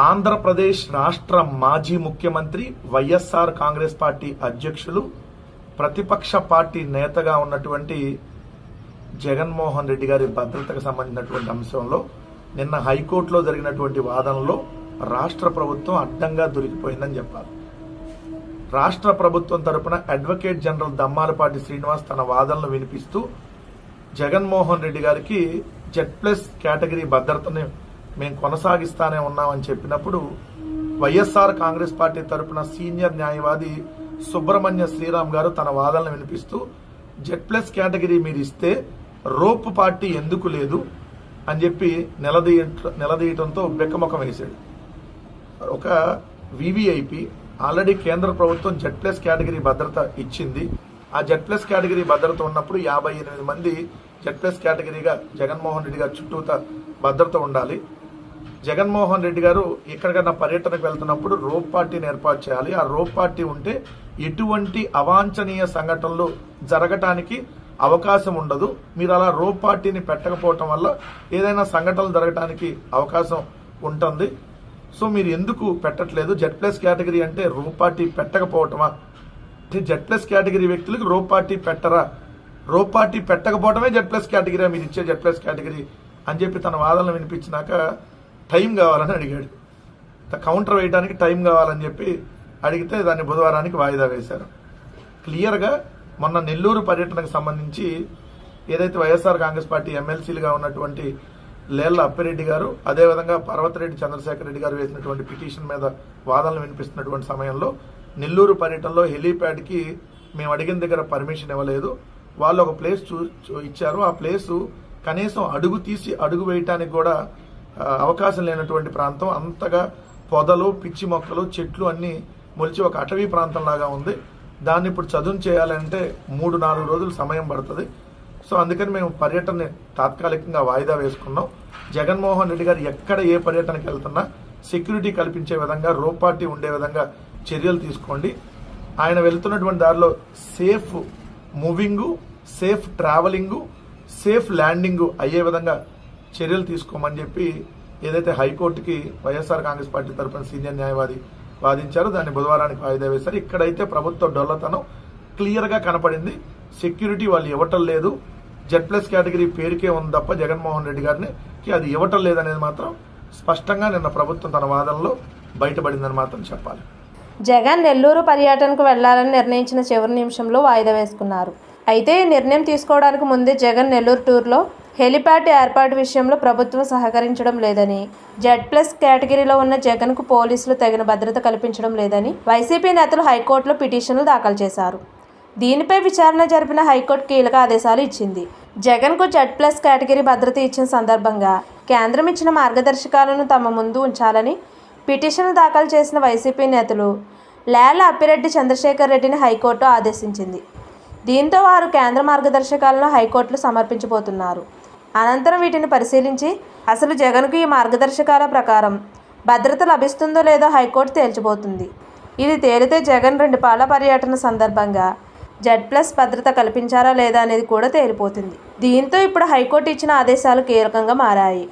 ఆంధ్రప్రదేశ్ రాష్ట్ర మాజీ ముఖ్యమంత్రి వైఎస్ఆర్ కాంగ్రెస్ పార్టీ అధ్యక్షులు ప్రతిపక్ష పార్టీ నేతగా ఉన్నటువంటి జగన్మోహన్ రెడ్డి గారి భద్రతకు సంబంధించినటువంటి అంశంలో నిన్న హైకోర్టులో జరిగినటువంటి వాదనలో రాష్ట్ర ప్రభుత్వం అడ్డంగా దొరికిపోయిందని చెప్పారు. రాష్ట్ర ప్రభుత్వం తరపున అడ్వకేట్ జనరల్ దమ్మాలపాటి శ్రీనివాస్ తన వాదనలు వినిపిస్తూ జగన్మోహన్ రెడ్డి గారికి జెడ్ ప్లస్ కేటగిరీ భద్రతని మేము కొనసాగిస్తానే ఉన్నామని చెప్పినప్పుడు వైఎస్ఆర్ కాంగ్రెస్ పార్టీ తరపున సీనియర్ న్యాయవాది సుబ్రహ్మణ్య శ్రీరామ్ గారు తన వాదనలు వినిపిస్తూ జెడ్ ప్లస్ కేటగిరీ మీరు ఇస్తే రోప్ పార్టీ ఎందుకు లేదు? అని చెప్పి నిలదీయ నిలదీయటంతో బెక్కముఖం వేశాడు. ఒక వివిఐపి ఆల్రెడీ కేంద్ర ప్రభుత్వం జెడ్ ప్లస్ కేటగిరీ భద్రత ఇచ్చింది. ఆ జెడ్ ప్లస్ కేటగిరీ భద్రత ఉన్నప్పుడు యాభై ఎనిమిది మంది జెడ్ ప్లస్ కేటగిరీగా జగన్మోహన్ రెడ్డి గారు చుట్టూత భద్రత ఉండాలి. జగన్మోహన్ రెడ్డి గారు ఎక్కడికైనా పర్యటనకు వెళ్తున్నప్పుడు రోప్ పార్టీని ఏర్పాటు చేయాలి. ఆ రోప్ పార్టీ ఉంటే ఎటువంటి అవాంఛనీయ సంఘటనలు జరగటానికి అవకాశం ఉండదు. మీరు అలా రోప్ పార్టీని పెట్టకపోవటం వల్ల ఏదైనా సంఘటనలు జరగటానికి అవకాశం ఉంటుంది. సో మీరు ఎందుకు పెట్టట్లేదు? జెడ్ ప్లస్ కేటగిరీ అంటే రోప్ పార్టీ పెట్టకపోవటమా? జెడ్ ప్లస్ కేటగిరీ వ్యక్తులకు రోప్ పార్టీ పెట్టరా? రోప్ పార్టీ పెట్టకపోవటమే జెడ్ ప్లస్ కేటగిరీ మీరు ఇచ్చే జెడ్ ప్లస్ కేటగిరీ అని చెప్పి తన వాదనలు వినిపించినాక టైం కావాలని అడిగాడు. కౌంటర్ వేయడానికి టైం కావాలని చెప్పి అడిగితే దాన్ని బుధవారానికి వాయిదా వేశారు. క్లియర్గా మొన్న నెల్లూరు పర్యటనకు సంబంధించి ఏదైతే వైఎస్ఆర్ కాంగ్రెస్ పార్టీ ఎమ్మెల్సీలుగా ఉన్నటువంటి లేళ్ళ అప్పిరెడ్డి గారు అదేవిధంగా పర్వతరెడ్డి చంద్రశేఖర్ రెడ్డి గారు వేసినటువంటి పిటిషన్ మీద వాదనలు వినిపిస్తున్నటువంటి సమయంలో నెల్లూరు పర్యటనలో హెలీప్యాడ్కి మేము అడిగిన దగ్గర పర్మిషన్ ఇవ్వలేదు. వాళ్ళు ఒక ప్లేస్ చూ చూ- ఇచ్చారు. ఆ ప్లేసు కనీసం అడుగు తీసి అడుగు వేయటానికి కూడా అవకాశం లేనటువంటి ప్రాంతం అంతగా పొదలు పిచ్చి మొక్కలు చెట్లు అన్నీ మొలిచి ఒక అటవీ ప్రాంతం లాగా ఉంది. దాన్ని ఇప్పుడు చదును చేయాలంటే మూడు నాలుగు రోజులు సమయం పడుతుంది. సో అందుకని మేము పర్యటన తాత్కాలికంగా వాయిదా వేసుకున్నాం. జగన్మోహన్ రెడ్డి గారు ఎక్కడ ఏ పర్యటనకి వెళ్తున్నా సెక్యూరిటీ కల్పించే విధంగా రోపాటి ఉండే విధంగా చర్యలు తీసుకోండి. ఆయన వెళ్తున్నటువంటి దారిలో safe moving safe travelling safe landing అయ్యే విధంగా చర్యలు తీసుకోమని చెప్పి ఏదైతే హైకోర్టుకి వైఎస్ఆర్ కాంగ్రెస్ పార్టీ తరఫున సీనియర్ న్యాయవాది వాదించారో దాన్ని బుధవారానికి వాయిదా వేశారు. ఇక్కడైతే ప్రభుత్వ డొల్లతనం క్లియర్గా కనపడింది. సెక్యూరిటీ వాళ్ళు ఇవ్వటం లేదు. జెడ్ ప్లస్ కేటగిరీ పేరుకే ఉంది తప్ప జగన్మోహన్ రెడ్డి గారిని అది ఇవ్వటం లేదనేది మాత్రం స్పష్టంగా నిన్న ప్రభుత్వం తన వాదనలో బయటపడిందని మాత్రం చెప్పాలి. జగన్ నెల్లూరు పర్యటనకు వెళ్ళాలని నిర్ణయించిన చివరి నిమిషంలో వాయిదా వేసుకున్నారు. అయితే ఈ నిర్ణయం తీసుకోవడానికి ముందే జగన్ నెల్లూరు టూర్లో హెలిప్యాడ్ ఏర్పాటు విషయంలో ప్రభుత్వం సహకరించడం లేదని జెడ్ ప్లస్ కేటగిరీలో ఉన్న జగన్కు పోలీసులు తగిన భద్రత కల్పించడం లేదని వైసీపీ నేతలు హైకోర్టులో పిటిషన్లు దాఖలు చేశారు. దీనిపై విచారణ జరిపిన హైకోర్టు కీలక ఆదేశాలు ఇచ్చింది. జగన్కు జెడ్ ప్లస్ కేటగిరీ భద్రత ఇచ్చిన సందర్భంగా కేంద్రం ఇచ్చిన మార్గదర్శకాలను తమ ముందు ఉంచాలని పిటిషన్లు దాఖలు చేసిన వైసీపీ నేతలు లేల అప్పిరెడ్డి చంద్రశేఖర్ రెడ్డిని హైకోర్టు ఆదేశించింది. దీంతో వారు కేంద్ర మార్గదర్శకాలను హైకోర్టులో సమర్పించబోతున్నారు. అనంతరం వీటిని పరిశీలించి అసలు జగన్కు ఈ మార్గదర్శకాల ప్రకారం భద్రత లభిస్తుందో లేదో హైకోర్టు తేల్చబోతుంది. ఇది తేలితే జగన్ రెండు పాల పర్యటన సందర్భంగా జెడ్ ప్లస్ భద్రత కల్పించారా లేదా అనేది కూడా తేలిపోతుంది. దీంతో ఇప్పుడు హైకోర్టు ఇచ్చిన ఆదేశాలు కీలకంగా మారాయి.